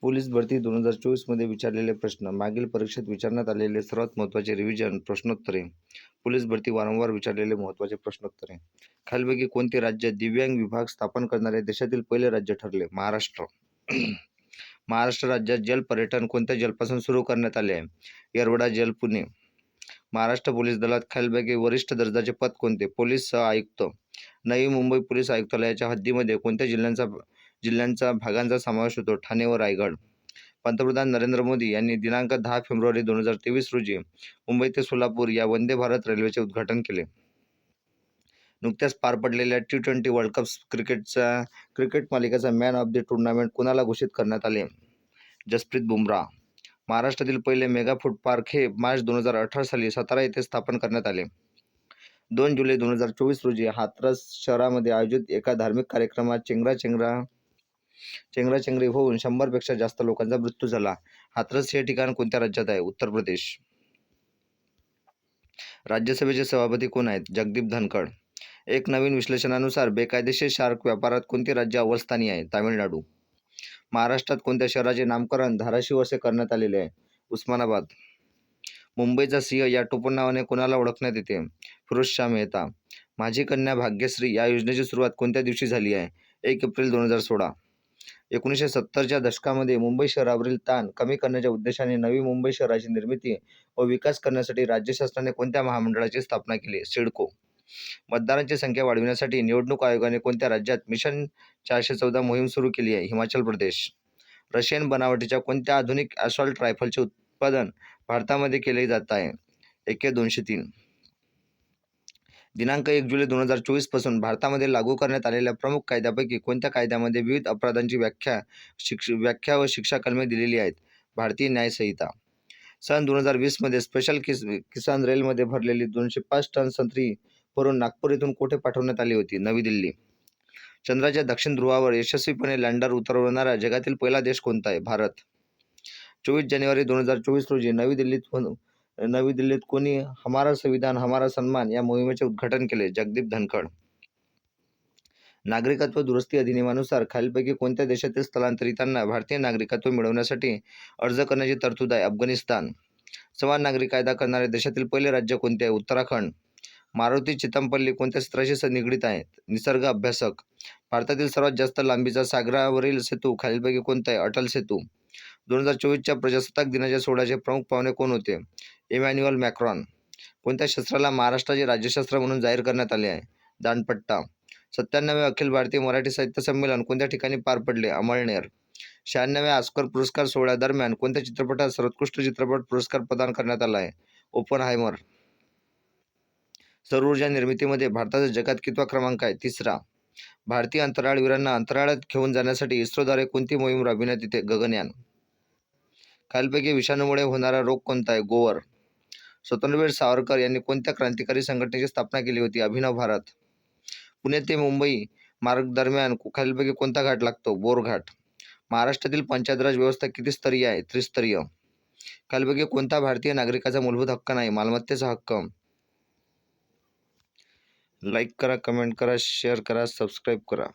Police भरती दोन हजार चोवीसमध्ये विचारलेले प्रश्न. मागील परीक्षेत विचारण्यात आलेले सर्वात महत्त्वाचे रिव्हिजन प्रश्नोत्तरे. पोलीस भरती वारंवार विचारलेले महत्त्वाचे प्रश्नोत्तरे. खालपैकी कोणते राज्य दिव्यांग विभाग स्थापन करणारे देशातील पहिले राज्य ठरले? महाराष्ट्र. महाराष्ट्र राज्यात जल पर्यटन कोणत्या जलपासून सुरू करण्यात आले आहे? येरवडा जल पुणे. महाराष्ट्र पोलीस दलात खालपैकी वरिष्ठ दर्जाचे पद कोणते? पोलीस सह आयुक्त. नवी मुंबई पोलीस आयुक्तालयाच्या हद्दीमध्ये कोणत्या जिल्ह्यांचा जिल्ह्यांचा भागांचा समावेश होतो. ठाणे व रायगड. पंतप्रधान नरेंद्र मोदी यांनी दिनांक दहा फेब्रुवारी दोन हजार तेवीस रोजी मुंबई ते सोलापूर या वंदे भारत रेल्वेचे उद्घाटन केले. नुकत्याच पार पडलेल्या टी ट्वेंटी वर्ल्ड कप क्रिकेटचा क्रिकेट मालिकेचा मॅन ऑफ द टुर्नामेंट कुणाला घोषित करण्यात आले? जसप्रीत बुमराह. महाराष्ट्रातील पहिले मेगा फूड पार्क हे मार्च दोन हजार अठरा साली सातारा येथे स्थापन करण्यात आले. दोन जुलै दोन हजार चोवीस रोजी हाथरस शहरामध्ये आयोजित एका धार्मिक कार्यक्रमात चेंगरा चेंगरा चेंगराचेंगरी होऊन शंभरपेक्षा जास्त लोकांचा मृत्यू झाला. हाथरस हे ठिकाण कोणत्या राज्यात आहे? उत्तर प्रदेश. राज्यसभेचे सभापती कोण आहेत? जगदीप धनखड. एक नवीन विश्लेषणानुसार बेकायदेशीर शार्क व्यापारात कोणते राज्य अव्वलस्थानी आहे? तामिळनाडू. महाराष्ट्रात कोणत्या शहराचे नामकरण धाराशिव असे करण्यात आलेले आहे? उस्मानाबाद. मुंबईचा सिंह या टोपणनावाने कोणाला ओळखण्यात येते? फिरोजशाह मेहता. माझी कन्या भाग्यश्री या योजनेची सुरुवात कोणत्या दिवशी झाली आहे? एक एप्रिल दोन हजार सोळा. एकोणीसशे सत्तरच्या दशकामध्ये मुंबई शहरावरील ताण कमी करण्याच्या उद्देशाने नवी मुंबई शहराची निर्मिती व विकास करण्यासाठी राज्य शासनाने कोणत्या महामंडळाची स्थापना केली? सिडको. मतदारांची संख्या वाढविण्यासाठी निवडणूक आयोगाने कोणत्या राज्यात मिशन चारशे चौदा मोहीम सुरू केली आहे? हिमाचल प्रदेश. रशियन बनावटीच्या कोणत्या आधुनिक असॉल्ट रायफलचे उत्पादन भारतामध्ये केले जात आहे? एके दोनशे तीन. दिनांक एक जुलै दोन हजार चोवीसपासून भारतामध्ये लागू करण्यात आलेल्या प्रमुख कायद्यापैकी कोणत्या कायद्यामध्ये विविध अपराधांची व्याख्या शिक्ष व्याख्या व शिक्षा कलमे दिलेली आहेत? भारतीय न्यायसंहिता सन दोन हजार वीसमध्ये स्पेशल किस किसान रेलमध्ये भरलेली दोनशे पाच टन संत्री भरून नागपूर येथून कोठे पाठवण्यात आली होती? नवी दिल्ली. चंद्राच्या दक्षिण ध्रुवावर यशस्वीपणे लँडर उतरवणारा जगातील पहिला देश कोणता आहे? भारत. चोवीस जानेवारी दोन हजार चोवीस रोजी नवी दिल्लीत नवी दिल्लीत कोणी हमारा संविधान हमारा सन्मान या मोहिमेचे उद्घाटन केले? जगदीप धनखड. नागरिकत्व दुरुस्ती अधिनियमानुसार खालीलपैकी कोणत्या देशातील स्थलांतरितांना भारतीय नागरिकत्व मिळवण्यासाठी अर्ज करण्याची तरतूद आहे? अफगाणिस्तान. समान नागरिक कायदा करणारे देशातील पहिले राज्य कोणते आहे? उत्तराखंड. मारुती चितमपल्ली कोणत्या क्षेत्राशी निगडीत आहेत? निसर्ग अभ्यासक. भारतातील सर्वात जास्त लांबीचा सागरावरील सेतू खालीलपैकी कोणता आहे? अटल सेतू. दोन हजार चोवीसच्या प्रजासत्ताक दिनाच्या सोहळ्याचे प्रमुख पाहुणे कोण होते? Emmanuel Macron. कोणत्या शस्त्राला महाराष्ट्राचे राज्यशास्त्र म्हणून जाहीर करण्यात आले आहे? दांडपट्टा सत्त्याण्णवे अखिल भारतीय मराठी साहित्य संमेलन कोणत्या ठिकाणी पार पडले? अमळनेर. शहाण्णव्या ऑस्कर पुरस्कार सोहळ्यादरम्यान कोणत्या चित्रपटात सर्वोत्कृष्ट चित्रपट पुरस्कार प्रदान करण्यात आला आहे? ओपन हायमर सौर ऊर्जा निर्मितीमध्ये भारताचा जगात कितवा क्रमांक आहे? तिसरा. भारतीय अंतराळवीरांना अंतराळात घेऊन जाण्यासाठी इस्रोद्वारे कोणती मोहीम राबविण्यात येते? गगनयान. खालीलपैकी विषाणूमुळे होणारा रोग कोणता आहे? गोवर. स्वतंत्रवीर सावरकर यांनी कोणत्या क्रांतिकारी संघटनेची स्थापना केली होती? अभिनव भारत. पुणे ते मुंबई मार्ग दरम्यान खालीलपैकी कोणता घाट लागतो? बोरघाट. महाराष्ट्रातील पंचायत राज व्यवस्था किती स्तरीय आहे? त्रिस्तरीय. खालीलपैकी कोणता भारतीय नागरिकाचा मूलभूत हक्क नाही? मालमत्तेचा हक्क. लाईक करा कमेंट करा शेअर करा सबस्क्राईब करा.